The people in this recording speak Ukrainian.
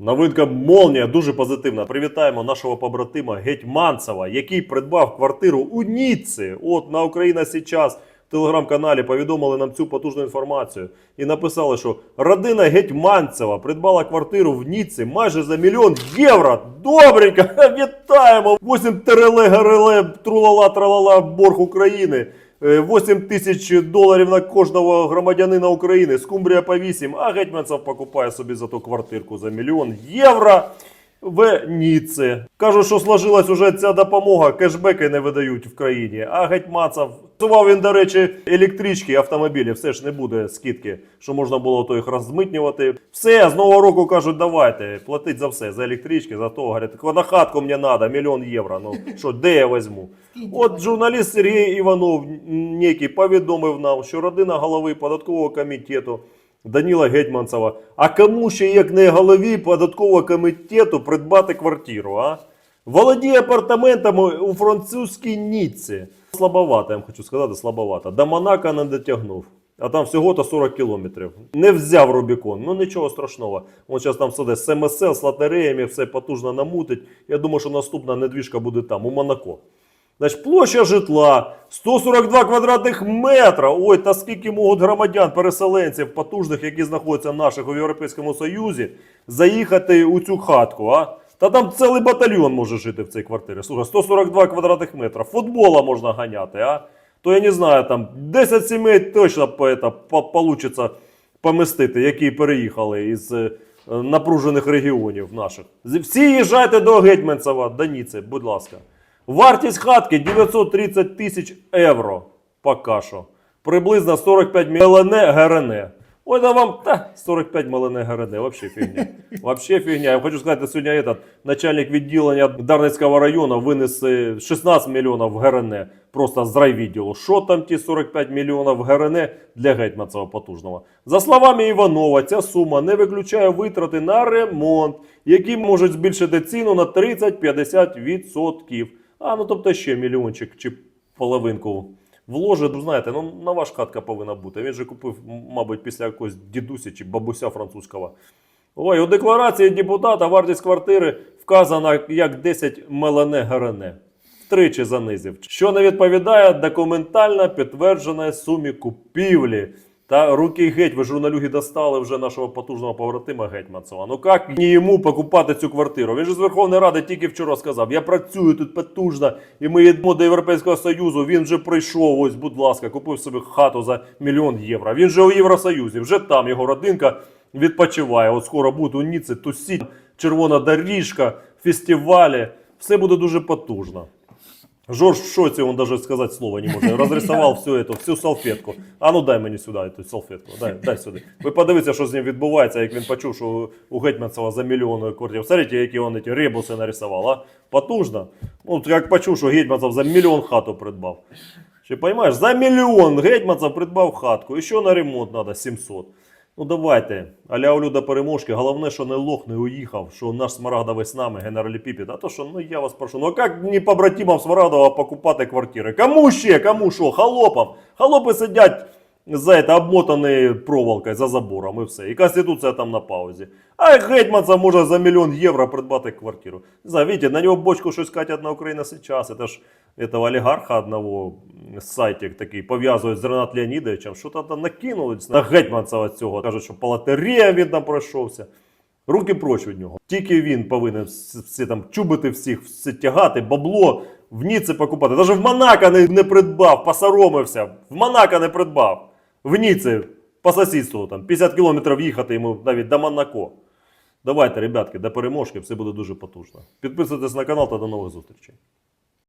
Новинка Молнія дуже позитивна. Привітаємо нашого побратима Гетьманцева, який придбав квартиру у Ніцці. От на Україна сейчас в телеграм-каналі повідомили нам цю потужну інформацію і написали, що родина Гетьманцева придбала квартиру в Ніцці майже за мільйон євро. Добренько! Вітаємо! 8 тереле гареле трулала тралала борг України. Е, 8 тисяч доларів на кожного громадянина України. Скумбрія по 8, а Гетьманцев покупає собі за ту квартирку за мільйон євро в Ніці. Кажуть, що сложилась уже ця допомога, кешбеки не видають в країні. А Гетьманцев Сував він, до речі, електрички, автомобілі, все ж не буде скидки, що можна було то їх розмитнювати. Все, з нового року кажуть, давайте, платить за все, за електрички, за то. Говорять, на хатку мені треба, мільйон євро. Ну що, де я візьму? От журналіст Сергій Іванов некий повідомив нам, що родина голови податкового комітету Даніла Гетьманцева. А кому ще, як не голові податкового комітету, придбати квартиру, а? Володіє апартаментами у французькій Ніцці. Слабовато, я вам хочу сказати, слабовато. До Монако не дотягнув. А там всього-то 40 кілометрів. Не взяв Рубікон. Ну нічого страшного. Він зараз там все з МСЛ, з лотереями, все потужно намутить. Я думаю, що наступна недвіжка буде там, у Монако. Значить, площа житла 142 квадратних метра. Ой, та скільки можуть громадян, переселенців, потужних, які знаходяться наших у Європейському Союзі, заїхати у цю хатку, а? Та там цілий батальйон може жити в цій квартирі. Слухай, 142 квадратних метра. Футбола можна ганяти, а? То я не знаю, там 10 сімей точно по, помістити, які переїхали із е, напружених регіонів наших. Всі їжджайте до Гетьманцева, до будь ласка. Вартість хатки 930 тисяч євро. Поки що. Приблизно 45 МЛН ГРН. Ой, да вам, та, 45 МЛН ГРН, вообще фігня. Вообще фігня. Я хочу сказати, сьогодні этот, начальник відділення Дарницького району винес е, 16 мільйонів ГРН просто з райвідділу. Що там ті 45 мільйонів ГРН для Гетьманцева потужного? За словами Іванова, ця сума не виключає витрати на ремонт, які можуть збільшити ціну на 30-50%. А, ну тобто ще мільйончик чи половинку вложить. Ну, знаєте, ну нова ж хатка повинна бути. Він же купив, мабуть, після якогось дідуся чи бабуся французького. Ой, у декларації депутата вартість квартири вказана як 10 МЛН ГРН. Втричі занизив. Що не відповідає документально підтвердженої сумі купівлі. Та руки геть, ви журналюги достали вже нашого потужного побратима Гетьманцева. Ну як не йому покупати цю квартиру? Він же з Верховної Ради тільки вчора сказав: я працюю тут потужно, і ми йдемо до Європейського Союзу. Він вже прийшов. Ось, будь ласка, купив собі хату за мільйон євро. Він же у Євросоюзі, вже там його родинка відпочиває. От скоро буде у Ніці, тусіть, червона доріжка, фестивалі. Все буде дуже потужно. Жорж в шоці, он даже сказать слова не може. Розрисував всю эту, всю салфетку. А ну дай мені сюди цю салфетку. Дай, дай сюди. Ви подивіться, що з ним відбувається, як він почув, що у Гетьманцева за мільйон квартир. Смотрите, які він ці ребуси нарисував, а? Потужно. Ну, як почув, що Гетьманцев за мільйон хату придбав. Чи розумієш, за мільйон Гетьманцев придбав хатку, і ще на ремонт треба 700. Ну давайте, аля до переможки. Головне, що не лох не уїхав, що наш Смарагдовий з нами, генералі Піпіт. А то що, ну я вас прошу, ну а як не побратимам Смарагдова покупати квартири? Кому ще, кому що? Холопам. Холопи сидять за это, обмотані проволокою за забором і все. І Конституція там на паузі. А Гетьманця може за мільйон євро придбати квартиру. Не знаю, видите, на нього бочку щось катять на Україна сейчас. Это ж этого олігарха одного сайтик такий пов'язують з Ренат Леонідовичем. Що то там накинули на Гетьманцева цього. Кажуть, що по лотереям він там пройшовся. Руки проч від нього. Тільки він повинен всі, всі там чубити всіх, всі тягати, бабло в Ніці покупати. Навіть в Монако не, не придбав, посоромився. В Монако не придбав. В Ніці по сусідству там 50 кілометрів їхати йому навіть до Монако. Давайте, ребятки, до переможки, все буде дуже потужно. Підписуйтесь на канал та до нових зустрічей.